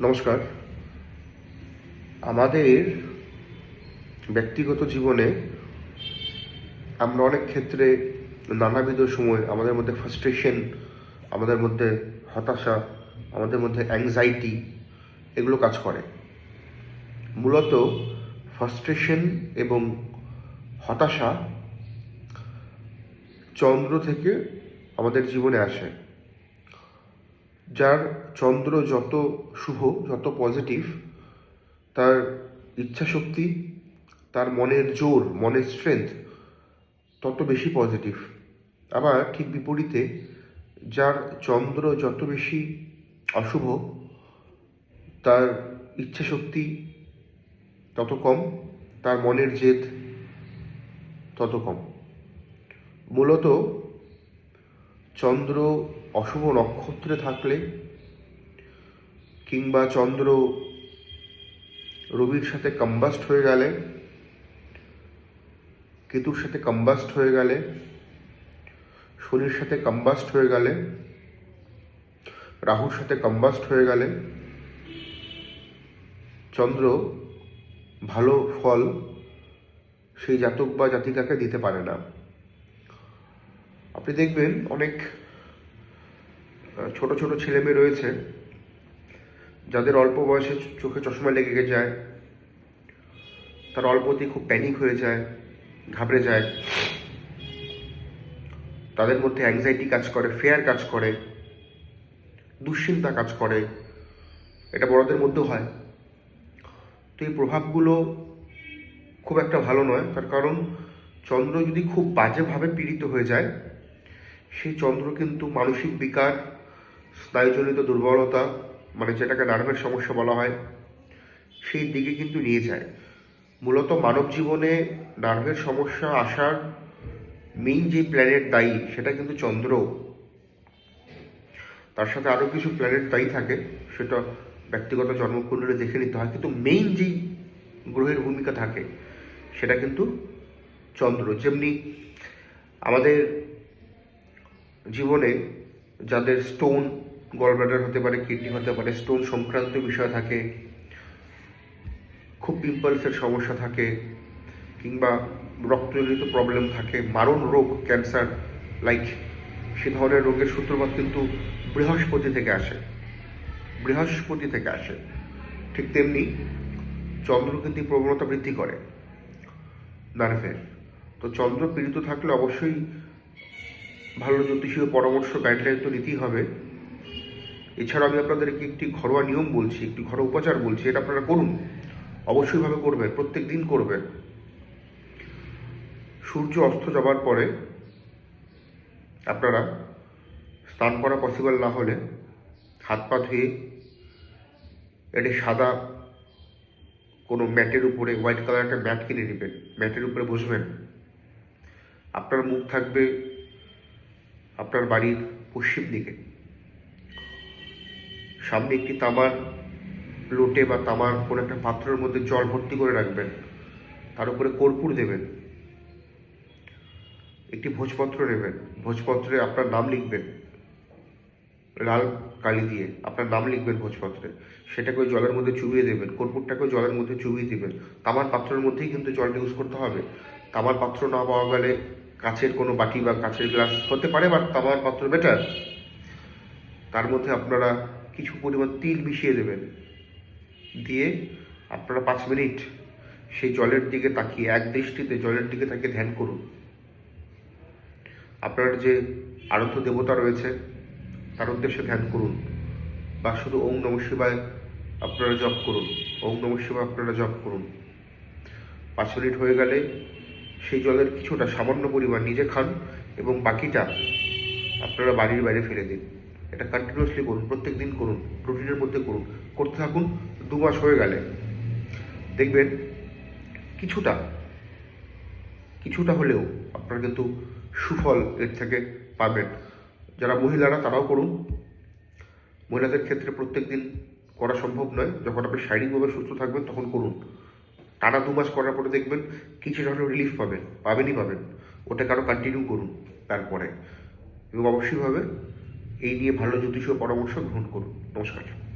নমস্কার। আমাদের ব্যক্তিগত জীবনে আমরা অনেক ক্ষেত্রে নানাবিধ সময় আমাদের মধ্যে ফ্রাস্ট্রেশন আমাদের মধ্যে হতাশা, আমাদের মধ্যে অ্যাংজাইটি এগুলো কাজ করে। মূলত ফ্রাস্ট্রেশন এবং হতাশা চন্দ্র থেকে আমাদের জীবনে আসে। যার চন্দ্র যত শুভ, যত পজিটিভ তার ইচ্ছাশক্তি, তার মনের জোর, মনের স্ট্রেংথ তত বেশি পজিটিভ আবার ঠিক বিপরীতে যার চন্দ্র যত বেশি অশুভ, তার ইচ্ছাশক্তি তত কম, তার মনের জেদ তত কম। মূলত চন্দ্র অশুভ নক্ষত্রে থাকলে কিংবা চন্দ্র রবির সাথে কম্বাস্ট হয়ে গেলে, কেতুর সাথে কম্বাস্ট হয়ে গেলে, শনির সাথে কম্বাস্ট হয়ে গেলে, রাহুর সাথে কম্বাস্ট হয়ে গেলে, চন্দ্র ভালো ফল সেই জাতক বা জাতিকাকে দিতে পারে না। আপনি দেখবেন অনেক ছোট ছোট ছেলে মেয়ে রয়েছে, যাদের অল্প বয়সে চোখে চশমা লেগে যায়, তার অল্পতেই খুব প্যানিক হয়ে যায়, ঘাবড়ে যায়, তাদের মধ্যে অ্যাংজাইটি কাজ করে ফেয়ার কাজ করে, দুশ্চিন্তা কাজ করে, এটা বড়দের মধ্যে হয়। তো এই প্রভাবগুলো খুব একটা ভালো নয়, তার কারণ চন্দ্র যদি খুব বাজেভাবে পীড়িত হয়ে যায় সেই চন্দ্র কিন্তু মানসিক বিকার, স্নায়ুজনিত দুর্বলতা মানে যেটাকে নার্ভের সমস্যা বলা হয়, সেই দিকে কিন্তু নিয়ে যায়। মূলত মানব জীবনে নার্ভের সমস্যা আসার মেইন যে প্ল্যানেট দায়ী, সেটা কিন্তু চন্দ্র। তার সাথে আরও কিছু প্ল্যানেট দায়ী থাকে, সেটা ব্যক্তিগত জন্মকুণ্ডলে দেখে নিতে হয়, কিন্তু মেইন যেই গ্রহের ভূমিকা থাকে, সেটা কিন্তু চন্দ্র। যেমনি আমাদের জীবনে যাদের স্টোন গলব্লাডার হতে পারে কিডনি হতে পারে স্টোন সংক্রান্ত বিষয় থাকে, খুব পিম্পলসের সমস্যা থাকে, কিংবা রক্তজনিত প্রবলেম থাকে, মারণ রোগ ক্যান্সার লাইক সে ধরনের রোগের সূত্রপাত কিন্তু বৃহস্পতি থেকে আসে, বৃহস্পতি থেকে আসে। ঠিক তেমনি চন্দ্র কিন্তু প্রবণতা বৃদ্ধি করে, নার্ভের। তো চন্দ্র পীড়িত থাকলে অবশ্যই ভালো জ্যোতিষীয় পরামর্শ গাইডলাইন তো নিতেই হবে। এছাড়া আমি আপনাদেরকে একটি ঘরোয়া নিয়ম বলছি, একটি ঘরোয়া উপচার বলছি, এটা আপনারা করুন। অবশ্যইভাবে করবেন, প্রত্যেক দিন করবেন। সূর্য অস্ত যাবার পরে আপনারা স্নান করা পসিবল না হলে হাত পা ধুয়ে একটি সাদা কোনো ম্যাটের উপরে হোয়াইট কালার একটা ম্যাট কিনে নেবেন। ম্যাটের উপরে বসবেন। আপনার মুখ থাকবে আপনার বাড়ির পশ্চিম দিকে। সামনে একটি তামার লোটে বা তামার কোনো একটা পাত্রের মধ্যে জল ভর্তি করে রাখবেন। তার উপরে কর্পূর দেবেন। একটি ভোজপত্র নেবেন। ভোজপত্রে আপনার নাম লিখবেন। লাল কালি দিয়ে আপনার নাম লিখবেন ভোজপত্রে। সেটাকে ওই জলের মধ্যে চুবিয়ে দেবেন। কর্পূরটাকে জলের মধ্যে চুবিয়ে দেবেন। তামার পাত্রের মধ্যেই কিন্তু জলটা ইউজ করতে হবে। তামার পাত্র না পাওয়া গেলে কাচের কোনো বাটি বা কাচের গ্লাস হতে পারে বা তামার পাত্র বেটার তার মধ্যে আপনারা কিছু পরিমাণ তিল মিশিয়ে দেবেন। দিয়ে আপনারা পাঁচ মিনিট সেই জলের দিকে তাকিয়ে, এক দৃষ্টিতে জলের দিকে তাকিয়ে ধ্যান করুন। আপনার যে আরাধ্য দেবতা রয়েছে, তার উদ্দেশ্যে ধ্যান করুন। বা শুধু ওম নম শিবায় আপনারা জপ করুন। ওম নম শিবায় আপনারা জপ করুন। পাঁচ মিনিট হয়ে গেলে সেই জলের কিছুটা সামান্য পরিমাণ নিজে খান এবং বাকিটা আপনারা বাড়ির বাইরে ফেলে দিন। এটা কন্টিনিউয়াসলি করুন প্রত্যেক দিন করুন রুটিনের মধ্যে করুন, করতে থাকুন, দু মাস হয়ে গেলে। দেখবেন কিছুটা কিছুটা হলেও আপনারা কিন্তু সুফল এর থেকে পাবেন। যারা মহিলারা, তারাও করুন। মহিলাদের ক্ষেত্রে প্রত্যেক দিন করা সম্ভব নয়। যখন আপনি শারীরিকভাবে সুস্থ থাকবেন, তখন করুন। টানা দু মাস করার পরে দেখবেন কিছু ধরনের রিলিফ পাবেন, পাবেনই পাবেন ওটাকে আরও কন্টিনিউ করুন তারপরে। এবং অবশ্যইভাবে এই নিয়ে ভালো জ্যোতিষীয় পরামর্শ গ্রহণ করুন। নমস্কার।